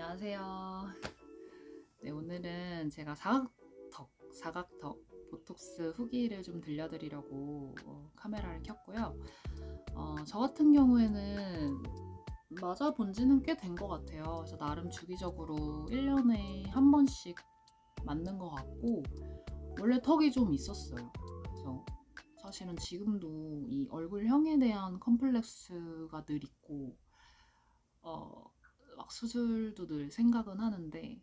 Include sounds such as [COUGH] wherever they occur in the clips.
안녕하세요. 네, 오늘은 제가 사각턱, 사각턱 보톡스 후기를 좀 들려드리려고 어, 카메라를 켰고요. 어, 저 같은 경우에는 맞아 본 지는 꽤 된 것 같아요. 그래서 나름 주기적으로 1년에 한 번씩 맞는 것 같고, 원래 턱이 좀 있었어요. 그래서 사실은 지금도 이 얼굴형에 대한 컴플렉스가 늘 있고, 어, 막 수술도 늘 생각은 하는데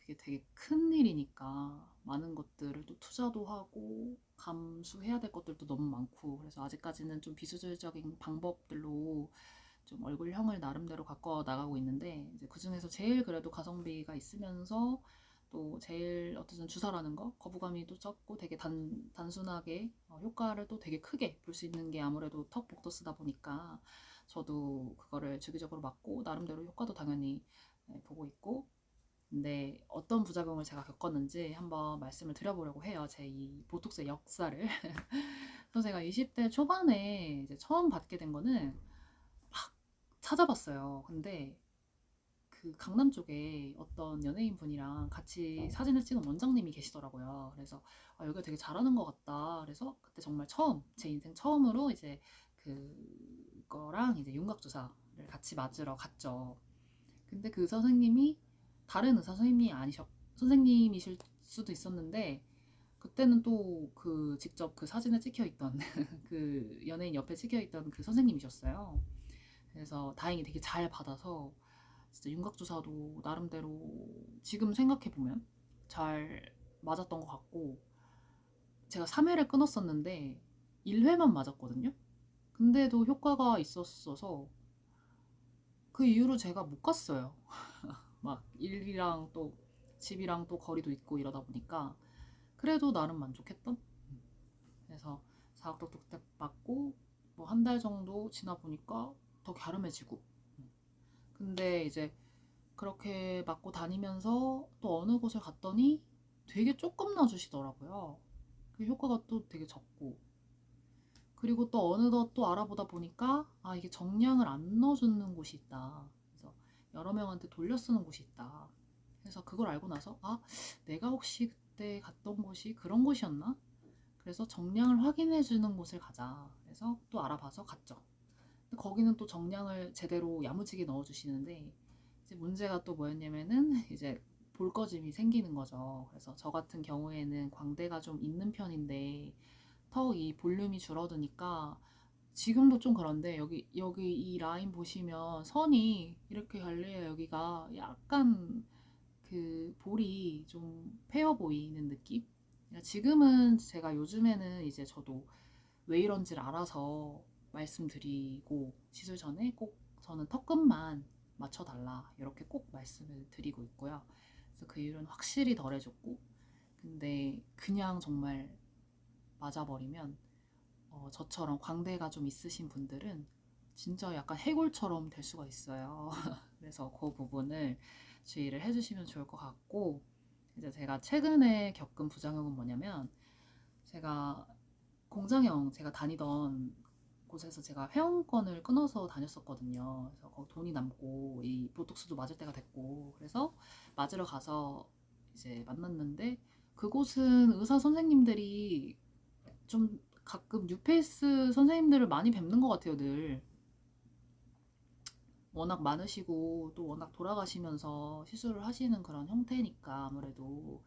그게 되게 큰 일이니까 많은 것들을 또 투자도 하고 감수해야 될 것들도 너무 많고 그래서 아직까지는 좀 비수술적인 방법들로 좀 얼굴형을 나름대로 가꿔 나가고 있는데 이제 그 중에서 제일 그래도 가성비가 있으면서 또 제일 어쨌든 주사라는 거 거부감이 또 적고 되게 단, 단순하게 어, 효과를 또 되게 크게 볼 수 있는 게 아무래도 턱 복도스다 보니까 저도 그거를 주기적으로 맞고 나름대로 효과도 당연히 네, 보고 있고 근데 어떤 부작용을 제가 겪었는지 한번 말씀을 드려보려고 해요. 제 이 보톡스의 역사를. [LAUGHS] 그래서 제가 20대 초반에 이제 처음 받게 된 거는 막 찾아봤어요. 근데 그 강남 쪽에 어떤 연예인 분이랑 같이 사진을 찍은 원장님이 계시더라고요. 그래서 아, 여기가 되게 잘하는 것 같다. 그래서 그때 정말 처음 제 인생 처음으로 이제 그 거랑 이제 윤곽주사를 같이 맞으러 갔죠. 근데 그 선생님이 다른 의사 선생님이 아니셨 선생님이실 수도 있었는데 그때는 또 그 직접 그 사진에 찍혀 있던 [LAUGHS] 그 연예인 옆에 찍혀 있던 그 선생님이셨어요. 그래서 다행히 되게 잘 받아서 진짜 윤곽주사도 나름대로 지금 생각해 보면 잘 맞았던 것 같고 제가 3회를 끊었었는데 1회만 맞았거든요. 근데도 효과가 있었어서 그 이후로 제가 못 갔어요. [LAUGHS] 막 일이랑 또 집이랑 또 거리도 있고 이러다 보니까 그래도 나름 만족했던. 그래서 사각턱도 그때 맞고 뭐 한 달 정도 지나 보니까 더 갸름해지고. 근데 이제 그렇게 맞고 다니면서 또 어느 곳을 갔더니 되게 조금 놔주시더라고요. 그 효과가 또 되게 적고. 그리고 또 어느덧 또 알아보다 보니까 아 이게 정량을 안 넣어주는 곳이 있다. 그래서 여러 명한테 돌려 쓰는 곳이 있다. 그래서 그걸 알고 나서 아 내가 혹시 그때 갔던 곳이 그런 곳이었나? 그래서 정량을 확인해 주는 곳을 가자. 그래서 또 알아봐서 갔죠. 거기는 또 정량을 제대로 야무지게 넣어주시는데 이제 문제가 또 뭐였냐면은 [LAUGHS] 이제 볼거짐이 생기는 거죠. 그래서 저 같은 경우에는 광대가 좀 있는 편인데 턱이 볼륨이 줄어드니까 지금도 좀 그런데 여기 여기 이 라인 보시면 선이 이렇게 갈려요. 여기가 약간 그 볼이 좀 패여 보이는 느낌? 그러니까 지금은 제가 요즘에는 이제 저도 왜 이런지를 알아서 말씀드리고 시술 전에 꼭 저는 턱끝만 맞춰달라 이렇게 꼭 말씀을 드리고 있고요. 그래서 그 이유는 확실히 덜해졌고 근데 그냥 정말 맞아버리면 어, 저처럼 광대가 좀 있으신 분들은 진짜 약간 해골처럼 될 수가 있어요. [LAUGHS] 그래서 그 부분을 주의를 해주시면 좋을 것 같고 이제 제가 최근에 겪은 부작용은 뭐냐면 제가 공장형 제가 다니던 곳에서 제가 회원권을 끊어서 다녔었거든요. 그래서 거기 돈이 남고 이 보톡스도 맞을 때가 됐고 그래서 맞으러 가서 이제 만났는데 그곳은 의사 선생님들이 좀 가끔 뉴페이스 선생님들을 많이 뵙는 것 같아요, 늘. 워낙 많으시고 또 워낙 돌아가시면서 시술을 하시는 그런 형태니까 아무래도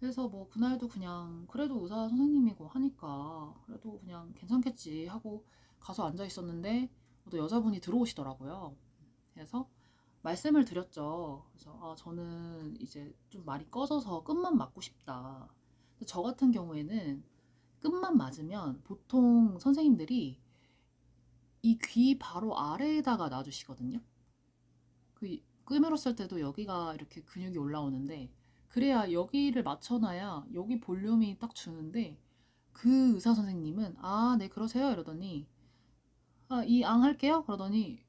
그래서 뭐 그날도 그냥 그래도 의사 선생님이고 하니까 그래도 그냥 괜찮겠지 하고 가서 앉아 있었는데 또 여자분이 들어오시더라고요. 그래서 말씀을 드렸죠. 그래서 아, 저는 이제 좀 말이 꺼져서 끝만 맞고 싶다. 저 같은 경우에는 끝만 맞으면 보통 선생님들이 이 귀 바로 아래에다가 놔주시거든요. 그 끄밀었을 때도 여기가 이렇게 근육이 올라오는데 그래야 여기를 맞춰놔야 여기 볼륨이 딱 주는데 그 의사 선생님은 아, 네 그러세요 이러더니 아, 이 앙 할게요 그러더니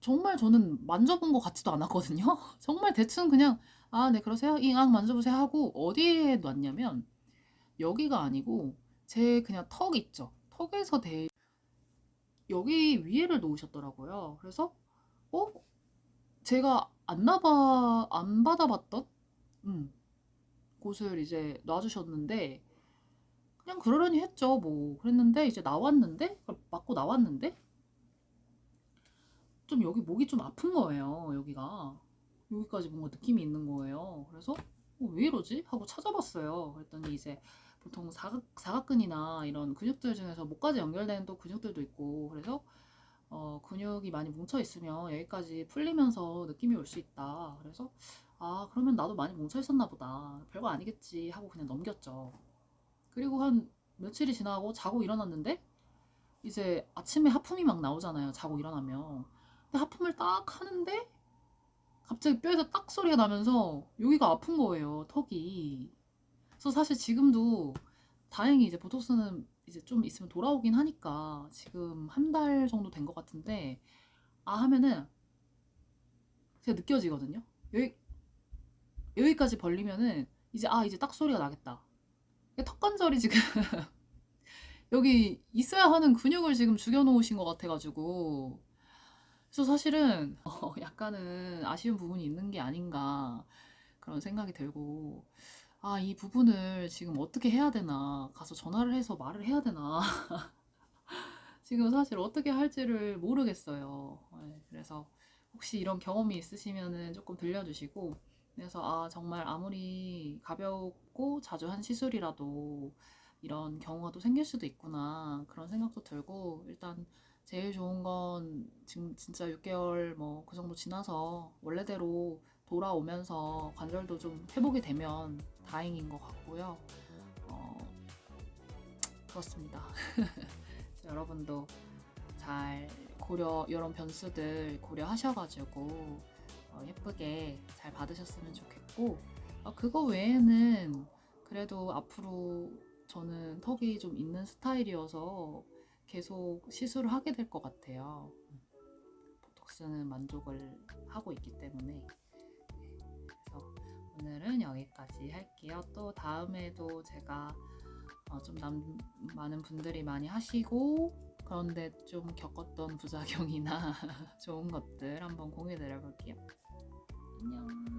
정말 저는 만져본 것 같지도 않았거든요. [LAUGHS] 정말 대충 그냥 아, 네 그러세요 이 앙 만져보세요 하고 어디에 놨냐면 여기가 아니고 제 그냥 턱 있죠. 턱에서 대 여기 위에를 놓으셨더라고요. 그래서 어? 제가 안 나봐 안 받아봤던? 음, 곳을 이제 놔주셨는데 그냥 그러려니 했죠 뭐. 그랬는데 이제 나왔는데? 맞고 나왔는데? 좀 여기 목이 좀 아픈 거예요 여기가. 여기까지 뭔가 느낌이 있는 거예요. 그래서 어, 왜 이러지? 하고 찾아봤어요. 그랬더니 이제 보통 사각, 사각근이나 이런 근육들 중에서 목까지 연결되는 또 근육들도 있고 그래서 어, 근육이 많이 뭉쳐 있으면 여기까지 풀리면서 느낌이 올 수 있다. 그래서 아 그러면 나도 많이 뭉쳐 있었나 보다. 별거 아니겠지 하고 그냥 넘겼죠. 그리고 한 며칠이 지나고 자고 일어났는데 이제 아침에 하품이 막 나오잖아요. 자고 일어나면. 근데 하품을 딱 하는데 갑자기 뼈에서 딱 소리가 나면서 여기가 아픈 거예요. 턱이. 그래서 사실 지금도 다행히 이제 보톡스는 이제 좀 있으면 돌아오긴 하니까 지금 한 달 정도 된 것 같은데 아 하면은 제가 느껴지거든요. 여기 여기까지 벌리면은 이제 아 이제 딱 소리가 나겠다. 턱 관절이 지금 [LAUGHS] 여기 있어야 하는 근육을 지금 죽여놓으신 것 같아가지고 그래서 사실은 [LAUGHS] 어, 약간은 아쉬운 부분이 있는 게 아닌가 그런 생각이 들고 아, 이 부분을 지금 어떻게 해야 되나 가서 전화를 해서 말을 해야 되나 [LAUGHS] 지금 사실 어떻게 할지를 모르겠어요. 네, 그래서 혹시 이런 경험이 있으시면은 조금 들려주시고 그래서 아 정말 아무리 가볍고 자주 한 시술이라도 이런 경우가 또 생길 수도 있구나 그런 생각도 들고 일단 제일 좋은 건 지금 진짜 6개월 뭐 그 정도 지나서 원래대로 돌아오면서 관절도 좀 회복이 되면 다행인 것 같고요. 어, 그렇습니다. [LAUGHS] 여러분도 잘 고려 이런 변수들 고려하셔가지고 어, 예쁘게 잘 받으셨으면 좋겠고 어, 그거 외에는 그래도 앞으로 저는 턱이 좀 있는 스타일이어서 계속 시술을 하게 될 것 같아요. 보톡스는 만족을 하고 있기 때문에 여기까지 할게요. 또 다음에도 제가 어, 좀 남, 많은 분들이 많이 하시고 그런데 좀 겪었던 부작용이나 [LAUGHS] 좋은 것들 한번 공유드려 볼게요. 안녕.